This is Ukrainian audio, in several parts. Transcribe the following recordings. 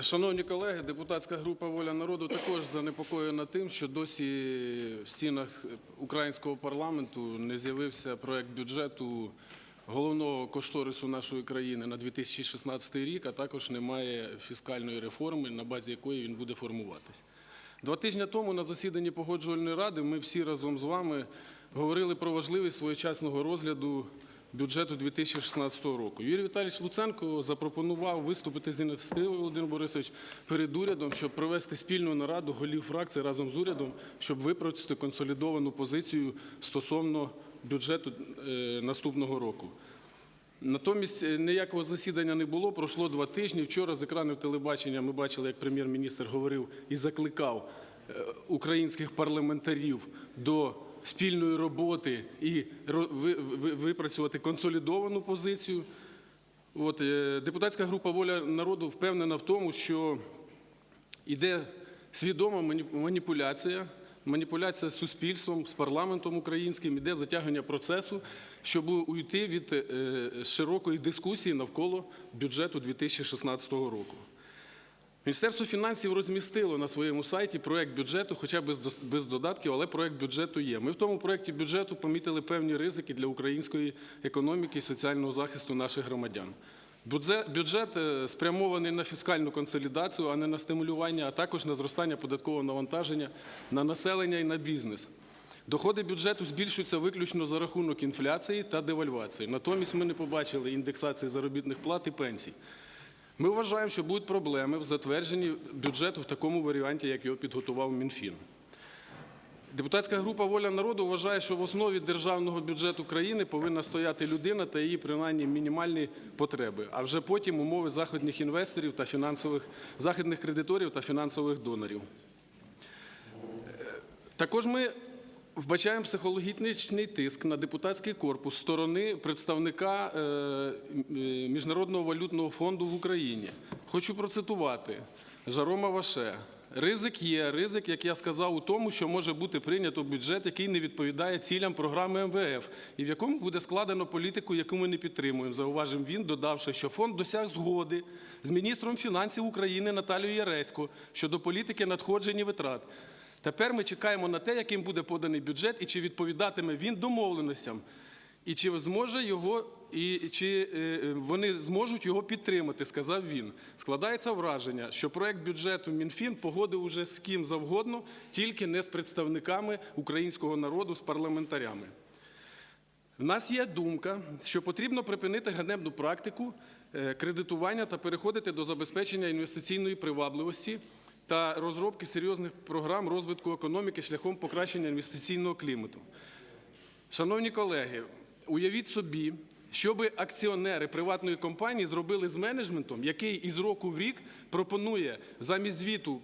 Шановні колеги, депутатська група Воля народу також занепокоєна тим, що досі в стінах українського парламенту не з'явився проект бюджету головного кошторису нашої країни на 2016 рік, а також немає фіскальної реформи, на базі якої він буде формуватись. Два тижні тому на засіданні погоджувальної ради ми всі разом з вами говорили про важливість своєчасного розгляду бюджету 2016 року. Юрій Віталійович Луценко запропонував виступити з ініціативою Володимир Борисович перед урядом, щоб провести спільну нараду голів фракцій разом з урядом, щоб випрацювати консолідовану позицію стосовно бюджету е, наступного року. Натомість е, ніякого засідання не було. Пройшло два тижні. Вчора з екранів телебачення ми бачили, як прем'єр-міністр говорив і закликав е, українських парламентарів до спільної роботи і випрацювати консолідовану позицію. От, е, депутатська група Воля народу впевнена в тому, що Іде свідома мані- маніпуляція, маніпуляція з суспільством, з парламентом українським, іде затягування процесу, щоб уйти від е, широкої дискусії навколо бюджету 2016 року. Міністерство фінансів розмістило на своєму сайті проект бюджету, хоча без, без додатків, але проект бюджету є. Ми в тому проекті бюджету помітили певні ризики для української економіки і соціального захисту наших громадян. Бюджет е, спрямований на фіскальну консолідацію, а не на стимулювання, а також на зростання податкового навантаження на населення і на бізнес. Доходи бюджету збільшуються виключно за рахунок інфляції та девальвації. Натомість ми не побачили індексації заробітних плат і пенсій. Ми вважаємо, що будуть проблеми в затвердженні бюджету в такому варіанті, як його підготував Мінфін. Депутатська група Воля народу вважає, що в основі державного бюджету країни повинна стояти людина та її принаймні мінімальні потреби, а вже потім умови західних інвесторів та фінансових західних кредиторів та фінансових донорів. Також ми вбачаємо психологічний тиск на депутатський корпус сторони представника е, е, Міжнародного валютного фонду в Україні. Хочу процитувати Жарома Ваше. Ризик є. Ризик, як я сказав, у тому, що може бути прийнято бюджет, який не відповідає цілям програми МВФ, і в якому буде складено політику, яку ми не підтримуємо. Зауважив він, додавши, що фонд досяг згоди з міністром фінансів України Наталією Яресько щодо політики надходжень і витрат. Тепер ми чекаємо на те, яким буде поданий бюджет, і чи відповідатиме він домовленостям, і чи зможе його, і чи е, вони зможуть його підтримати, сказав він. Складається враження, що проект бюджету Мінфін погодив уже з ким завгодно, тільки не з представниками українського народу, з парламентарями. В нас є думка, що потрібно припинити ганебну практику е, кредитування та переходити до забезпечення інвестиційної привабливості та розробки серйозних програм розвитку економіки шляхом покращення інвестиційного клімату. Шановні колеги, уявіть собі, що би акціонери приватної компанії зробили з менеджментом, який із року в рік пропонує замість звіту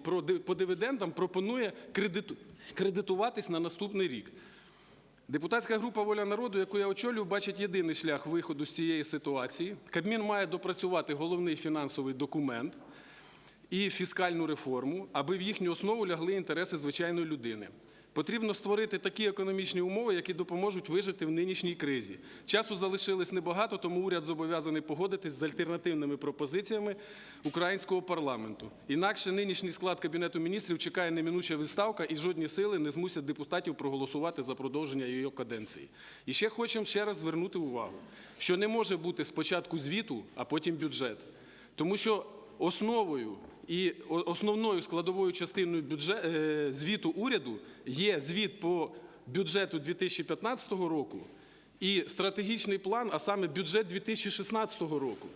по дивідендам пропонує кредиту- кредитуватись на наступний рік. Депутатська група Воля народу, яку я очолюю, бачить єдиний шлях виходу з цієї ситуації. Кабмін має допрацювати головний фінансовий документ і фіскальну реформу, аби в їхню основу лягли інтереси звичайної людини. Потрібно створити такі економічні умови, які допоможуть вижити в нинішній кризі. Часу залишилось небагато, тому уряд зобов'язаний погодитись з альтернативними пропозиціями українського парламенту. Інакше нинішній склад кабінету міністрів чекає неминуча відставка, і жодні сили не змусять депутатів проголосувати за продовження її каденції. І ще хочемо ще раз звернути увагу, що не може бути спочатку звіту, а потім бюджет. Тому що основою і основною складовою частиною бюджет, е, звіту уряду є звіт по бюджету 2015 року і стратегічний план, а саме бюджет 2016 року.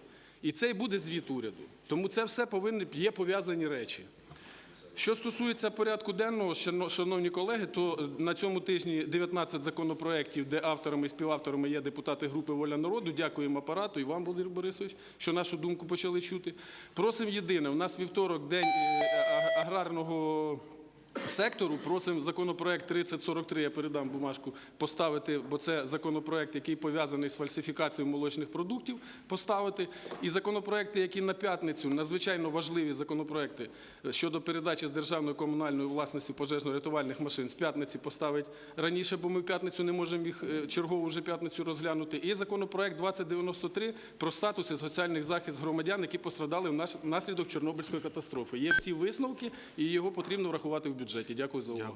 І це і буде звіт уряду. Тому це все повинні є пов'язані речі. Що стосується порядку денного, шано- шановні колеги, то на цьому тижні 19 законопроєктів, де авторами і співавторами є депутати групи Воля народу. Дякуємо апарату і вам, Володимир Борисович, що нашу думку почали чути. Просимо єдине, у нас вівторок день е, аграрного сектору. Просимо законопроект 3043, я передам бумажку, поставити, бо це законопроект, який пов'язаний з фальсифікацією молочних продуктів, поставити. І законопроекти, які на п'ятницю, надзвичайно важливі законопроекти щодо передачі з державної комунальної власності пожежно-рятувальних машин, з п'ятниці поставити раніше, бо ми в п'ятницю не можемо їх е, чергову вже п'ятницю розглянути. І законопроект 2093 про статус і соціальний захист громадян, які пострадали внаш- внаслідок Чорнобильської катастрофи. Є всі висновки, і його потрібно врахувати в бюджеті. Дякую за увагу.